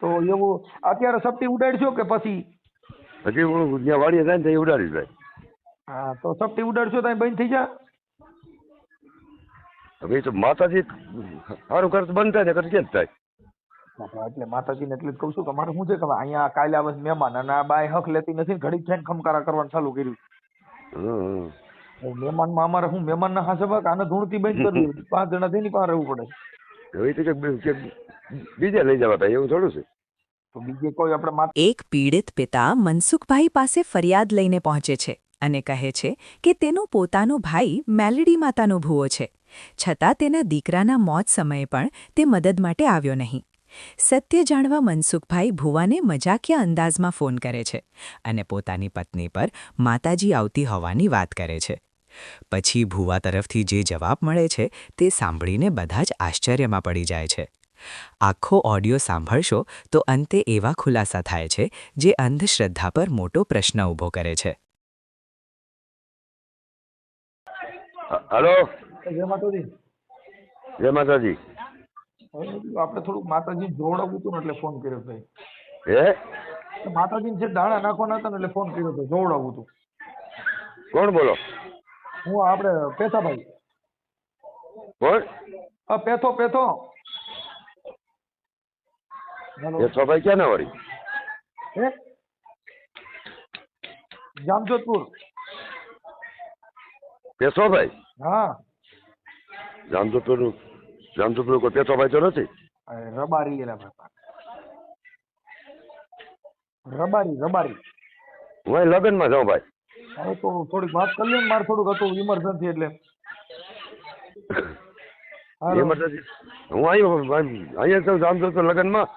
તો એવું અત્યારે સપટી ઉડાડશો કે પછી? હજી હું જ્યાં વાડીએ જાય ને ત્યાં ઉડાડી જાય. હા તો સપટી ઉડાડશો ત્યાં બંધ થઈ જા. હવે તો માતાજી સારું કરત બંધ થાય ને કરત કેમ થાય? એટલે માતાજીને એટલે જ કહું છું કે મારે શું છે કે અહીંયા કાલે આવે મહેમાન અને આ બાય હક લેતી નથી ને ઘડીક થઈને ખમકારા કરવાનું ચાલુ કર્યું. મહેમાનમાં અમારે શું મહેમાનના હાસે આને ધૂણથી બંધ કરવી પાંચ જણા થઈને પાસે રહેવું પડે. હવે એ તો કે બીજે લઈ જવા એવું થોડું છે. તો બીજે કોઈ આપણે એક પીડિત પિતા મનસુખભાઈ પાસે ફરિયાદ લઈને પહોંચે છે અને કહે છે કે તેનો પોતાનો ભાઈ મેલડી માતાનો ભૂવો છે. છતાં તેના દીકરાના મોત સમયે પણ તે મદદ માટે આવ્યો નહીં. સત્ય જાણવા મનસુખભાઈ ભુવાને મજાકિયા અંદાજમાં ફોન કરે છે અને પોતાની પત્ની પર માતાજી આવતી હોવાની વાત કરે છે. પછી ભુવા તરફથી જે જવાબ મળે છે તે સાંભળીને બધા જ આશ્ચર્યમાં પડી જાય છે. આખો ઓડિયો સાંભળશો તો અંતે એવા ખુલાસા થાય છે જે અંધશ્રદ્ધા પર મોટો પ્રશ્ન ઊભો કરે છે. હલો. જય માતાજી. જય માતાજી. આપણે થોડુંક માતાજી જોવડાવવું હતું ને એટલે ફોન કર્યો ભાઈ. હે? માતાજી જે દાણા નાખવાના હતા ને એટલે ફોન કર્યો હતો જોવડાવવું હતું. કોણ બોલો? હું આપણે પેથાભાઈ. કોણ? પેથો પેથો. હેલો ક્યાં ના વળી? જામજોધપુર. પેશોભાઈ હા. જામજોધપુરનું જામજોધપુર કોઈ પેશોભાઈ તો નથી? રબારી એલા રબારી રબારી. હું અહીં લગ્નમાં જાઉં ભાઈ. હવે તો થોડીક વાત કરી લઉં મારે થોડુંક હતું ઇમરજન્સી એટલે. હાલો. એમરજન્સી હું અહીં અહીંયા છું જામજોધપુર લગ્નમાં?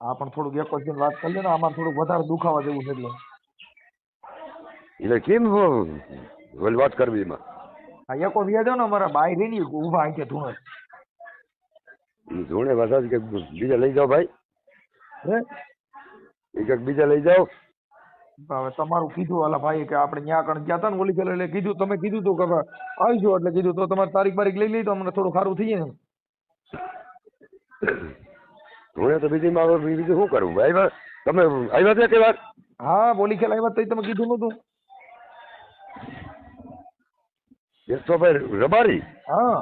હા પણ થોડુંક એક વચ્ચે વાત કરી ને આમાં થોડુંક વધારે દુખાવા જેવું છે એટલે. એટલે કેમ ઓલી વાત કરવી એમાં. હા એકો વ્યાજો ને અમારા બાઈ રહી ઊભા અહીં ધૂણે. ધૂણે વાત કે બીજા લઈ જાઓ ભાઈ. હે? એ કંઈક બીજા લઈ જાઓ. હવે તમારું કીધું આલા ભાઈ કે આપણે ન્યા કણ ગયા હતા ને ઓલી એટલે કીધું તમે કીધું તું કે આવજો એટલે કીધું તો તમારે તારીખ બારીખ લઈ લઈ તો અમને થોડું સારું થઈ જાય ને. જોડે તો બીજી માં બીજું શું કરવું ભાઈ તમે આવ્યા ત્યાં કે વાત? હા બોલી ખેલ આવ્યા તઈ તમે કીધું નતું યશોભાઈ રબારી. હા.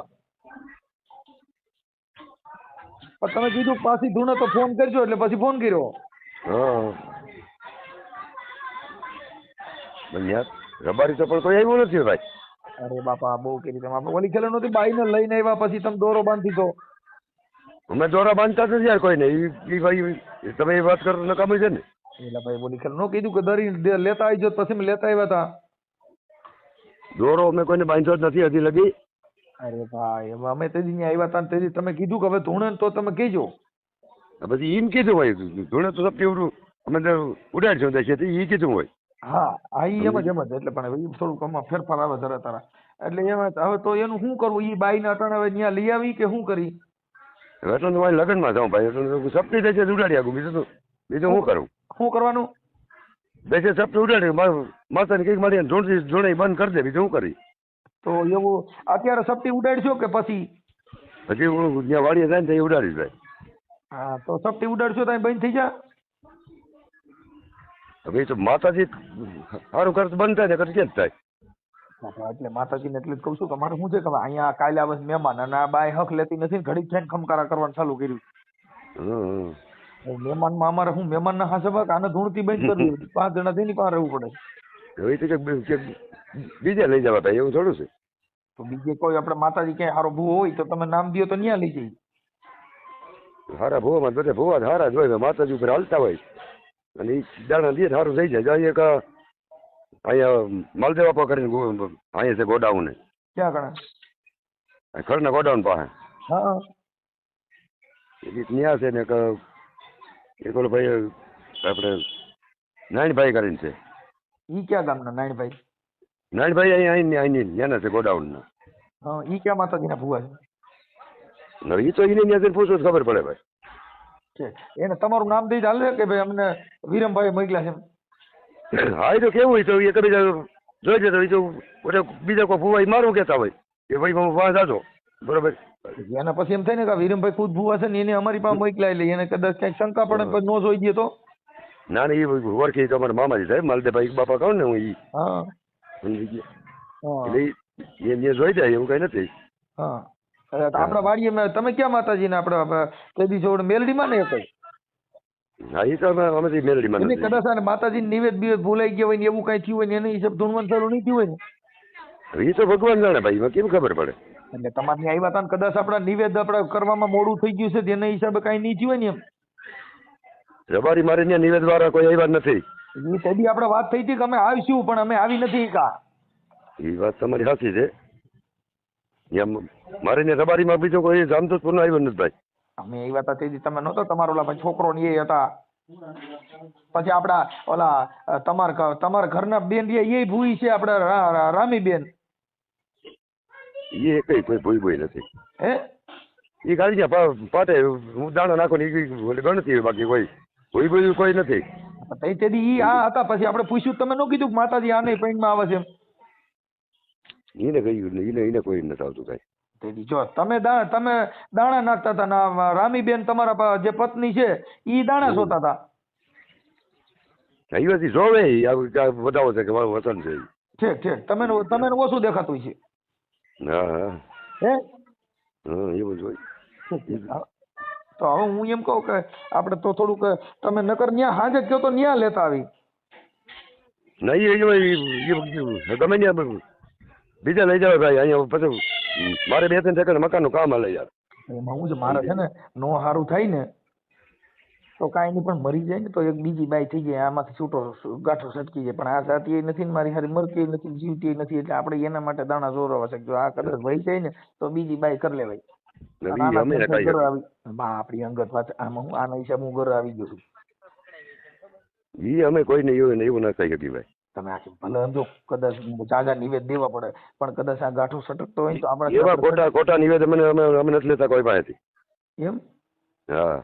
પણ તમે કીધું પાછી ધૂણે તો ફોન કરજો એટલે પછી ફોન કર્યો. હા. રબારી તો પણ કોઈ આવ્યું નથી ભાઈ. અરે બાપા બહુ કરી તમે આપણે ઓલી નથી નહોતી બાઈને લઈને આવ્યા પછી તમે દોરો બાંધી દો અમે દોરા બાંધતા નથી યાર કોઈને. એ ભાઈ તમે એ વાત કરો નકામી છે ને. એટલે ભાઈ બોલી ખેલ નો કીધું કે દરી લેતા આવી જો પછી લેતા આવ્યા હતા દોરો અમે કોઈને બાંધ્યો જ નથી હજી લગી. અરે ભાઈ હવે અમે તેજી ત્યાં આવ્યા હતા તેજી તમે કીધું કે હવે ધૂણે તો તમે કહેજો. પછી એમ કીધું હોય. ધૂણે તો સપટી ઉડું. અમે તો ઉડાડશું દેશે એ કીધું હોય. હા આ એમ જ એમ જ. એટલે પણ થોડુંક આમાં ફેરફાર આવે જરા તારા. એટલે એમ હવે તો એનું શું કરવું? ઈ બાઈને અટાણે હવે ત્યાં લઈ આવી કે શું કરી? એટલે તો મારે લગ્નમાં જાઉં ભાઈ એટલે સપની દેશે ઉડાડી આગું બીજું બીજું શું કરું? શું કરવાનું? દેશે સપની ઉડાડી મા- માતાને કંઈક મારી જોડતી જોડે બંધ કરી દે બીજું શું કરી તો એવું અત્યારે સપની ઉડાડશો કે પછી? પછી હું જ્યાં વાડીએ જાય ને ત્યાં ઉડાડી જાય હા તો સપની ઉડાડશો ત્યાં બંધ થઈ જા. હવે તો માતાજી સારું ખર્ચ બંધ થાય ને ખર્ચ કેમ થાય. એટલે માતાજીને એટલે જ કહું છું કે મારે શું છે કે અહીંયા કાલે આવે છે મહેમાન અને આ બાય હક લેતી નથી ને ઘડીક થઈને ખમકારા કરવાનું ચાલુ કર્યું. મહેમાનમાં અમારે શું મહેમાનના હાસે આને ધૂણતી બંધ કરવી પાંચ જણા થઈને પાસે રહેવું પડે. હવે તો બીજે લઈ જવા એવું થોડું છે? તો બીજે કોઈ આપણે માતાજી ક્યાંય હારો ભૂવો હોય તો તમે નામ દો તો ત્યાં લઈ જઈ હારા ભૂવામાં બધા ભૂવા હારા જ હોય માતાજી ઉપર હાલતા હોય. અને એ દાણા દે સારું થઈ જાય. જાય એક અહીંયા માલદેવ પર કરીને અહીંયા છે ગોડાઉન. ક્યાં કણા ખરને ગોડાઉન પાસે. હા. એ ત્યાં છે ને એક એક ઓલો ભાઈ આપણે નાનભાઈ કરીને છે. ઈ ક્યાં ગામના નાયણભાઈ? અહીંયા અહીં અહીં ત્યાંના છે ગોડાઉનના. હા ઈ ક્યાં માતાજીના ભૂવા છે? એ તો એને જઈને પૂછવું ખબર પડે ભાઈ. એને તમારું નામ દઈ ચાલે કે ભાઈ અમને વિરમભાઈ મોકલ્યા છે હા એ તો કેવું હોય તો એ કદી જોઈ જતો એ તો બીજા કોઈ ફુવાઈ મારું કહેતા હોય. કે ભાઈ હું વાં જાજો બરોબર? એના પછી એમ થાય ને કે વિરમભાઈ ખુદ ભૂવા છે ને એને અમારી પાસે મોકલાય એટલે એને કદાચ ક્યાંક શંકા પડે ને જોઈ દે તો? ના ના એ ઓળખી તો અમારા મામાજી સાહેબ માલદેભાઈ બાપા કહું ને હું એ હા. એટલે ઈ એ જોઈ જાય એવું કઈ નથી. હા. તો આપણા વાડીએ તમે ક્યાં માતાજીને આપણે કેદી જોડ મેલડીમાં ને કઈ? હા એ તો અમે નથી. કદાચ આને માતાજી નિવેદ બિવેદ ભૂલાઈ ગયા હોય ને એવું કઈ થયું હોય ને એને હિસાબ ધૂણવણ ચાલુ નહીં થયું હોય ને. એ તો ભગવાન જાણે ભાઈ એમાં કેમ ખબર પડે? એટલે તમારે આવ્યા હતા કદાચ આપણા નિવેદ આપણા કરવામાં મોડું થઈ ગયું છે તેના હિસાબે કઈ નહીં થયું હોય ને એમ. રબારી મારે ત્યાં નિવેદ વાળા કોઈ આવ્યા નથી. એ તે દી આપણે વાત થઈ હતી કે અમે આવીશું પણ અમે આવી નથી કા એ વાત તમારી સાચી છે. એમ મારે ત્યાં રબારીમાં બીજો કોઈ જામજોધપુરનો આવ્યો નથી ભાઈ. અમે આવ્યા હતા તેથી તમે નહોતો તમારો ઓલા છોકરો ને એ હતા. પછી આપડા ઓલા તમાર તમાર ઘરના બેન એ ભૂઈ છે આપડા રામી બેન. એ કઈ કોઈ ભૂઈ ભૂઈ નથી. હે? એ ગાડી છે પાટે હું દાણા નાખો ને ગણતી બાકી કોઈ. ભૂઈ ભૂઈ કોઈ નથી. તઈ તેથી ઈ આ હતા પછી આપણે પૂછ્યું તમે ન કીધું માતાજી આને નહીં માં આવે છે એને કહ્યું એને એને કોઈ નથી આવતું કઈ. તે દી જો તમે દા તમે દાણા નાખતા હતા ના રામીબેન તમારા જે પત્ની છે એ દાણા સોતા હતા. અહીંયાથી જોવે બતાવો છે કે મારું વતન છે. ઠીક ઠીક. તમે તમે ઓછું દેખાતું છે. હા હા. હે? હા એવું જ હોય. તો હવે હું એમ કહું કે આપણે તો થોડુંક તમે નકર ન્યા હાજર કહો તો ન્યા લેતા આવી. નહીં ગમે ત્યાં બીજા લઈ જાવ ભાઈ અહીંયા પછી મારે બે ત્રણ મકાન મકાનનું કામ હાલે યાર. એમાં હું જ મારે છે ને નો સારું થાય ને તો કાંઈ નહીં પણ મરી જાય ને તો એક બીજી બાઈ થઈ જાય આમાંથી છૂટો ગાંઠો સટકી જાય પણ આ જાતી નથી ને મારી હારી મરતી નથી જીવતી નથી એટલે આપણે એના માટે દાણા જોરવા શકજો આ કદાચ વહી જાય ને તો બીજી બાઈ કરી લેવાય. આપણી અંગત વાત આમાં હું આના હિસાબ હું ઘર આવી ગયો છું. એ અમે કોઈને એવું એવું ના કહી શકીએ ભાઈ. તમે આખી ભલે જો કદાચ જાજા નિવેદ દેવા પડે પણ કદાચ આ ગાંઠો સટકતો હોય તો આપણે એવા ખોટા ખોટા નિવેદ અમે અમે નથી લેતા કોઈ પાસેથી. એમ? હા.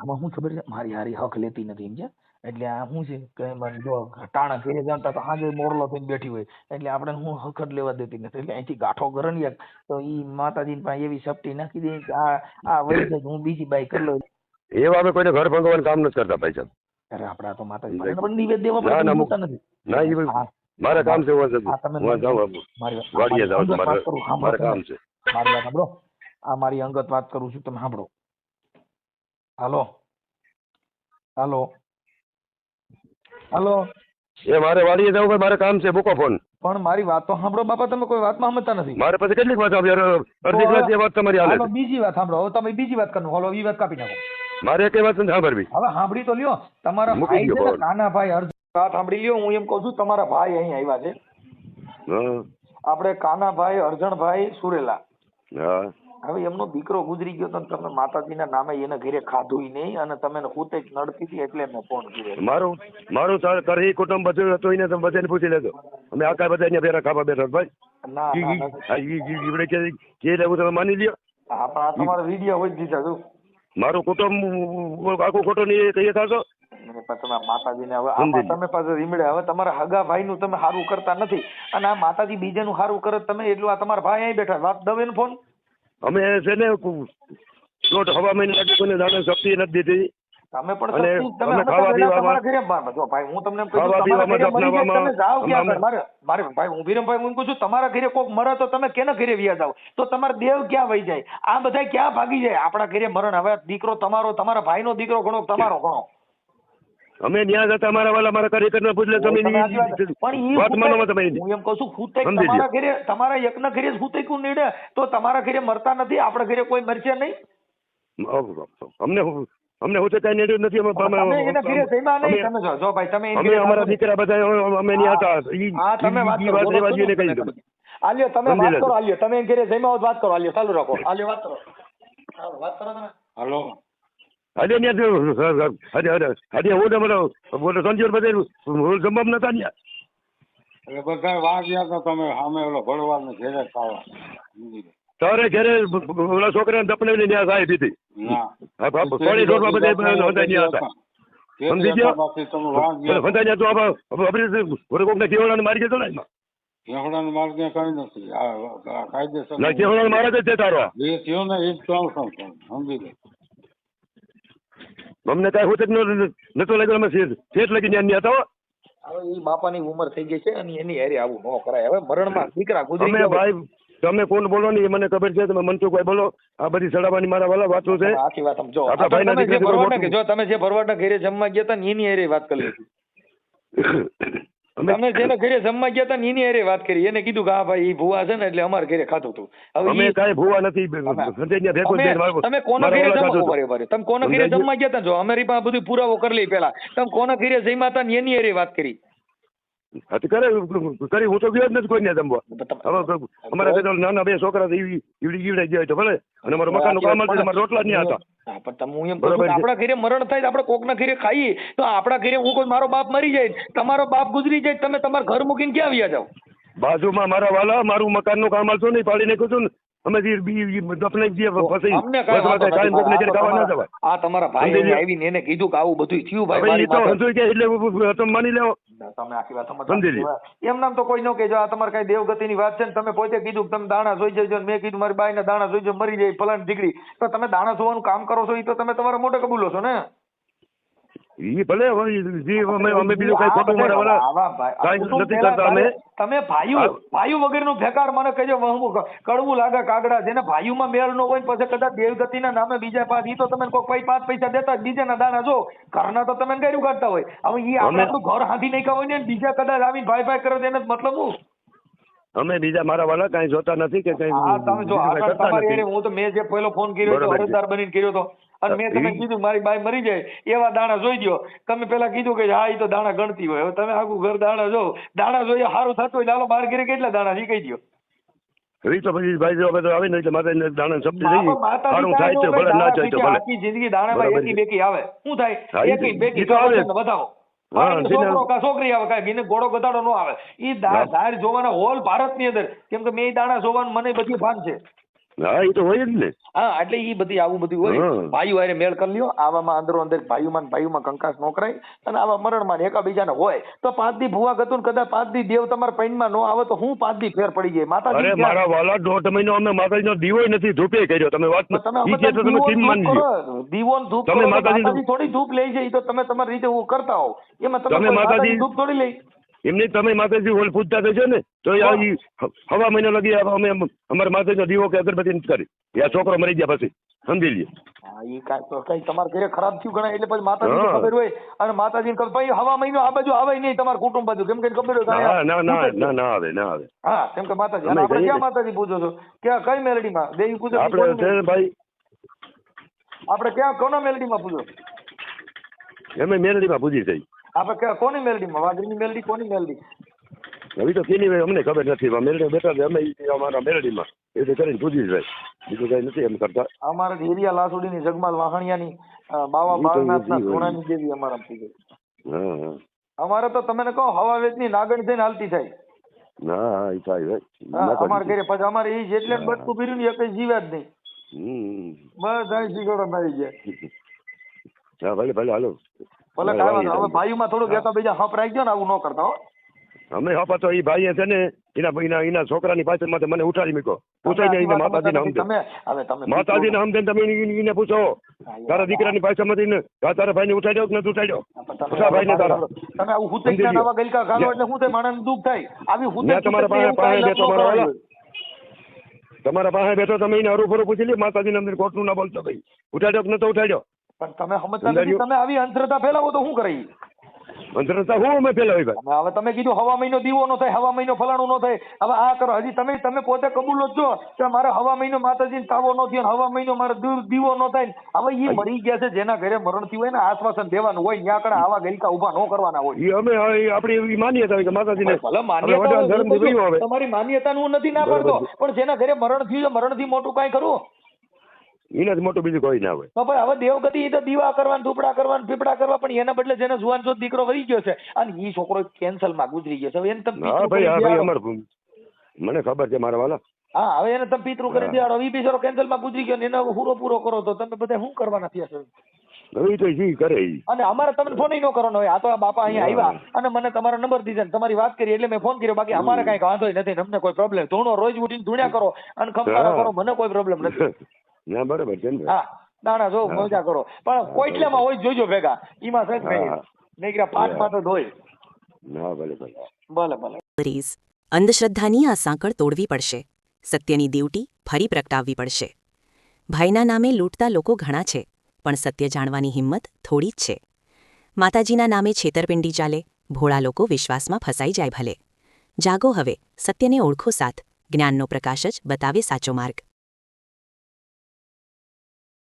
આમાં શું ખબર છે? મારી હારી હક લેતી નથી એમ છે. એટલે આ શું છે? કે જો ટાણા ઘરે જાણતા તો હાજે મોરલો થઈને બેઠી હોય. એટલે આપણે હું હક જ લેવા દેતી નથી. એટલે અહીંથી ગાંઠો ઘરની તો ઈ માતાજી પાસે એવી સપટી નાખી દે કે આ આ વહી હું બીજી બાઈ કરી લઉં. એવા અમે કોઈને ઘર ભંગવાનું કામ નથી કરતા ભાઈ સાહેબ અરે તો માતાજી પણ નિવેદ દેવા નથી. ના એ કામ છે મારી વાડીએ અંગત વાત કરું, મારે. કામ છે. મારી વાત સાંભળો. આ મારી અંગત વાત કરું છું તમે સાંભળો. હાલો. હાલો. હાલો. એ મારે વાડીએ જવું મારે કામ છે મૂકો ફોન. પણ મારી વાત તો સાંભળો બાપા તમે કોઈ વાતમાં સમજતા નથી. મારે પછી કેટલીક વાત આપી અડધી કલાક વાત તમારી હાલો બીજી વાત સાંભળો. હવે તમે બીજી વાત કરો હાલો એ વાત કાપી નાખો. મારે કઈ વાત સાંભળવી હવે સાંભળી તો લ્યો તમારા ભાઈ છે ને ફોન. કાનાભાઈ અર્જુન વાત સાંભળી લ્યો હું એમ કહું છું તમારા ભાઈ અહીં આવ્યા છે હા આપણે કાનાભાઈ અર્જણભાઈ સુરેલા હવે એમનો દીકરો ગુજરી ગયો તો ને તમે માતાજીના નામે એને ઘરે ખાધું નહીં અને તમે એને જ નડતી હતી એટલે મેં ફોન કર્યો મારું મારું સર કરી કુટુંબ બધું હતું એને તમે બધાને પૂછી લેજો અમે આખા બધા અહીંયા ભેરા ખાવા બેઠા ભાઈ ના કે લેવું તમે માની લ્યો હા પણ આ તમારો વીડિયો હોય જ દીધા છું મારું કુટુંબ આખું ખોટું નહીં કહીએ અને માતાજીને હવે આમાં તમે પાછા રીમડે હવે તમારા હગા ભાઈનું તમે સારું કરતા નથી. અને આ માતાજી બીજાનું સારું કરે તમે એટલું આ તમારા ભાઈ અહીં બેઠા. વાત દવે ને ફોન. અમે છે ને દોઢ હવા મહિને લાગે કોઈને દાને શક્તિ નથી દીધી. તમે પણ તમે ખાવા પીવામાં- જો ભાઈ હું તમને તમે ક્યાં મારે મારે ભાઈ હું હું કહું છું તમારા ઘરે કોક મરે તો તમે કેના ઘરે વ્યા જાવ તો તમારા દેવ ક્યાં વહી જાય? આ બધા ક્યાં ભાગી જાય? આપણા ઘરે મરણ. હવે દીકરો તમારો તમારા ભાઈનો દીકરો ઘણો તમારો ઘણો અમે ન્યા જતા અમારા વાલા મારા કાર્યકરને પૂછલે તમે વાત- માનો તમે હું એમ કહું છું ખૂંટાઈ તમારા ઘરે તમારા એકના ઘરે જ ખૂંટાઈ નીડે તો તમારા ઘરે મરતા નથી આપણા ઘરે કોઈ મરશે નહીં? અમને હું- અમને હોતે કઈ નેડ્યું નથી અમે- અમે- એના ઘરે જમ્યા નહીં તમે જો જો ભાઈ તમે અમે અમારા દીકરા બધા અમે ન્યા હતા. ઈ- હા તમે વાત વાત બોલો રેવા શું જોઈએ ને તમે કહી તમે. દો. આલ્યો તમે વાત કરો આલ્યો તમે એની ઘરે જઈમાં વાત કરો આલ્યો ચાલુ રાખો. આલ્યો વાત કરો. હાલો, વાત કરો તમે. હલો. જો- હજે હજે હજે હું ને મને બોલો સંજીવ બધા જમવા નતા ન્યા. એટલે બધા વાત તો તમે સામે ઓલો ભળવાડ ઘેરે ખાવા. તારે ઘરે ઓલા છોકરાને દપડાવીને ન્યા સાહેબ દીધી પાણી હા, બાપ, સોળી રોડમાં બધે બધા ન્યા હતા. સમજી ગયો? ફંદાઈ ન્યા તો આપણે કોકને કેવડાને મારી ગયો ને એમાં. કેવડાનો માર્ગ ત્યાં કઈ નથી. આ આ કાયદેસર ના કેવળ મારે જ છે તારો થયો ને એ જ. સમજી અમને કઈ હોત નતો લાગ્યો અમે શેઠ લાગી લગી ત્યાં હતા હવે એ બાપાની ઉંમર થઈ ગઈ છે અને એની હેરી આવું ન કરાય. હવે મરણમાં દીકરા ગુજરી ગયા ભાઈ તમે કોણ બોલો ને એ મને ખબર છે તમે મનસુખભાઈ બોલો. આ બધી સડાવાની મારા વાલા વાતો છે. આખી વાત સમજો આપણા ભાઈના જે દીકરા જો તમે જે ભરવાડના ઘરે જમવા ગયા હતા ને એની હારે વાત કરી હતી તમે જેના ઘરે જમવા ગયા હતા ને એની હારે વાત કરી. એને કીધું કે હા ભાઈ ઈ ભૂવા છે ને એટલે અમારા ઘરે ખાતું હતું હવે અમે કાઈ ભૂવા નથી સંજયને ભેગો તમે કોના ઘરે જમવા રહ્યો. તમે કોના ઘરે જમવા ગયા હતા? જો અમારી પાસે બધું પુરાવો કરી લઈ પેલા તમે કોના ઘરે જમ્યા હતા ને એની હારે વાત કરી? હા તો કરે કરી હું તો ગયો જ નથી કોઈને જમવા. અમારા નાના બે છોકરા છે ઈ ઈવડી ગયા તો ભલે. અને અમારું મકાનનું કામ હતું અમારા રોટલા જ નહીં હતા હા, પણ તમે હું એમ કહું બરોબર છું કે છે. આપણા ઘરે મરણ થાય તો આપણે કોકના ઘરે ખાઈએ. તો આપણા ઘરે હું કોઈ મારો બાપ મરી જાય તમારો બાપ ગુજરી જાય તમે તમારા ઘર મૂકીને ક્યાં આવ્યા જાવ બાજુમાં મારા વાલા મારું મકાનનું કામ હાલશો નહીં પાડી નાખ્યું ને અમે જે બી- ઈ દફનાઈ પછી અમને કાંઈ વાંધો વચમાં કાંઈ કોકને નથી. ઘરે ખાવા ના જવાય. આ તમારા ભાઈ આવીને એને કીધું કે આવું બધું થયું ભાઈ મારી તો એટલે તમે માની લેવો. તમે આખી વાત સમજી લ્યો. એમ નામ તો કોઈ ન જો આ તમારે કઈ દેવગતિની વાત છે ને તમે પોતે કીધું કે તમે દાણા જોઈ જજો ને મેં કીધું મારી બાઈને દાણા જોઈ જજો મરી જાય ફલાણ દીકરી. તો તમે દાણા જોવાનું કામ કરો છો એ તો તમે તમારા મોઢે કબૂલો છો ને? ઈ ભલે અમે અમે બીજું કઈ ખોટું મારા વાલા કઈ નથી કરતા અમે. તમે ભાઈઓ ભાઈઓ વગરનું ફેકાર મને કહેજો કડવું લાગે કાગડા જેને ભાઈઓમાં મેળ નો હોય પછી કદાચ દેવગતિના નામે બીજા પાસ ઈ તો તમે કોઈ પૈ- પાંચ પૈસા દેતા બીજા બીજાના દાણા જો ઘરના તો તમે ગાયું કાઢતા હોય હવે ઈ આપણે તો ઘર હાંધી નહીં હોય ને બીજા કદાચ આવીને ભાઈ ભાઈ કરે તો એને મતલબ હું અમે બીજા મારા વાલા કઈ જોતા નથી કે કઈ તમે જો આગળ તમારી હું તો મેં જે પહેલો ફોન કર્યો હતો. અરજદાર બનીને કર્યો હતો અને મેં તમે કીધું મારી બાઈ મરી જાય એવા દાણા જોઈ દો તમે પેલા કીધું કે હા એ તો દાણા ગણતી હોય. હવે તમે આખું ઘર દાણા જો. દાણા જોઈએ સારું થતું હોય ચાલો બાર ઘરે કેટલા દાણા છે કહી દો એ પછી ભાઈ જો હવે તો આવે એટલે માતા દાણા શબ્દ હા, જઈ પણ માતાજી સારું થાય કાંઈ ભલે ના થાય તો ભલે. આખી જિંદગી દાણામાં એકી બેકી આવે. શું થાય? એકી બેકી તો આવે. બતાવો છોકરો આવે કાંઈ ઘોડો ગધાડો ન આવે. એ જોવાના હોલ ભારતની અંદર. કેમ કે મેં દાણા જોવાનું મને બધી ભાન છે. હા એ તો હોય જ ને. હા એટલે એ બધી આવું બધું હોય. ભાઈઓ હારે મેળ કરી લ્યો. આવામાં અંદરો અંદર ભાઈઓમાં ભાઈઓમાં કંકાસ નો કરાય. અને આવા મરણમાં ને એકાબીજાને હોય તો પાંચ દી ભૂવા ગતું કદાચ પાંચ દી દેવ તમારા પૈનમાં નો આવે તો હું પાંચ દી ફેર પડી જાય. માતાજી અરે મારા વાલા દોઢ મહિનો અમે માતાજીનો દીવો નથી ધૂપે કર્યો. તમે વાત તમે તમે ટીમ માની દીવો ને ધૂપ તમે માતાજી થોડી ધૂપ લઈ જાય તો તમે તમારી રીતે કરતા હોવ. એમાં તમે માતાજી ધૂપ થોડી લઈ. એમને તમે માતાજી ઓલ પૂજતા થશો ને તો હવા મહિનો લગી અમે અમારા માતાજીનો દીવો કે અગરબત્તી નથી કરી. યા છોકરો મરી ગયા પછી સમજી લઈએ હા કાંઈ તો કઈ તમારા ઘરે ખરાબ થયું ગણાય એટલે પછી ખબર હોય. અને માતાજીને ખબર ભાઈ હવા મહિનો આ બાજુ આવે નહીં તમારા કુટુંબ બાજુ. કેમ કે ખબર હોય ના ના આવે ના આવે. હા કેમ કે માતાજી આપણે ક્યાં. માતાજી પૂજો છો? ક્યાં કઈ મેલડીમાં? દેવી પૂજો? આપણે કોની ભાઈ આપણે ક્યાં કોના મેલડીમાં પૂજો? અમે મેરડીમાં પૂજી થઈ આપણે કોની મેલડીમાં વાઘરીની મેલડી કોની મેલડી? હવે તો કેની અમને ખબર નથી મેલડી બેઠા છે અમે અમારા મેલડીમાં. એ તો કરીને પૂછી જાય બીજું કઈ નથી એમ કરતા. અમારા હિરિયા લાસુડીની જગમાલ વાહણિયાની બાવા ઈ સોનાની દેવી અમારા અમારે તો તમે કહો હવા વેચની નાગણ થઈને હાલતી થાય. ના હા થાય ભાઈ. અમારે ઘરે પછી અમારે એ જેટલે બટકું પીર્યું ને એ કઈ જીવ્યા જ નહીં. બસ બધા શીખોડો મારી જાય હા ભલે ભલે હાલો. વાંધો વાળી હવે ભાઈઓમાં થોડુંક એકા બીજા હપ રાખજો ને આવું ન કરતા હો. અમે હપા તો એ ભાઈએ છે ને એના એના એના છોકરાની પાછળ માથે મને ઉઠાડી મૂકો પૂછાઈ એને માતાજીને હમદે તમે હવે તમે માતાજીને હમદે તમે એને- પૂછો. તારા દીકરાની પાછળમાંથી ને આ તારા ભાઈને ઉઠાડ્યો કે નથી ઉઠાડ્યો? પૂછા ભાઈને તારા. તમે આવું હુતે સમજી નવા ગલકા ખાલો એટલે હું તે માણસ દુઃખ થાય. આવી હુતે તમારા પાસે પાસે બેઠો મારા. તમારા પાસે બેઠો તમે એને હરું ફરું પૂછી લ્યો. માતાજીને અંદર ખોટું ના બોલતો ભાઈ. ઉઠાડ્યો કે નતો ઉઠાડ્યો? પણ તમે સમજતા નથી તમે આવી અંધશ્રદ્ધા ફેલાવો તો શું કરે? અંધશ્રદ્ધા હું અમે ફેલાવી ભાઈ. હવે તમે કીધું હવા મહિનો દીવો નો થાય હવા મહિનો ફલાણું નો થાય. હવે આ કરો. હજી તમે તમે પોતે કબૂલો જ છો કે મારે હવા મહિનો માતાજીને તાવો નો થયો હવા મહિનો મારે દૂર દીવો નો થાય હવે એ મરી ગયા છે જેના ઘરે મરણ થયું હોય ને આશ્વાસન દેવાનું હોય ત્યાં આગળ આવા ગલકા ઊભા ન કરવાના હોય. ઈ અમે આપણી એવી માન્યતા હોય કે માતાજીને ભલે માન્યતા તમારી માન્યતા હું નથી ના પડતો પણ જેના ઘરે મરણ થયું છે મરણથી મોટું કાંઈ કરવું એનાથી મોટું બીજું કોઈ ના હોય. ભાઈ હવે દેવગતિ એ તો દીવા કરવાનું ધૂપડા કરવાનું પીપડા કરવા પણ એના બદલે જેને જુવાન છો દીકરો વહી ગયો છે અને એ છોકરો કેન્સલમાં ગુજરી ગયો છે. હવે એને તમે હા ભાઈ હા ભાઈ. અમાર મને ખબર છે મારા વાલા. હા હવે એને તમે પિતૃ કરી દેવાડો એ બિચારો કેન્સલમાં ગુજરી ગયો ને એને પૂરો પૂરો કરો તો તમે બધા શું કરવાના થયા છો? હવે તો જી કરે અને અમારે તમને ફોન ન કરવાનો હોય. આ તો બાપા અહીંયા આવ્યા અને મને તમારો નંબર દીધો તમારી વાત કરી એટલે મેં ફોન કર્યો. બાકી અમારે કઈ વાંધો નથી અમને કોઈ પ્રોબ્લેમ ધૂણો રોજ ઉઠીને ધૂણ્યા કરો અને ખબર કરો મને કોઈ પ્રોબ્લેમ નથી. ના બરાબર છે ને. હા ના જો મજા કરો. પણ કોઈટલામાં હોય જોજો ભેગા. ઈમાં સજ નહીં. નહીં કે પાંચમાં તો ના ભલે ભલે. ભલે ભલે. અંધશ્રદ્ધાની આ સાંકળ તોડવી પડશે. સત્યની દીવટી ફરી પ્રગટાવવી પડશે. ભાઈના નામે લૂંટતા લોકો ઘણા છે પણ સત્ય જાણવાની હિંમત થોડી જ છે. માતાજીના નામે છેતરપિંડી ચાલે ભોળા લોકો વિશ્વાસમાં ફસાઈ જાય ભલે. જાગો હવે સત્યને ઓળખો સાથ. જ્ઞાનનો પ્રકાશ જ બતાવે સાચો માર્ગ.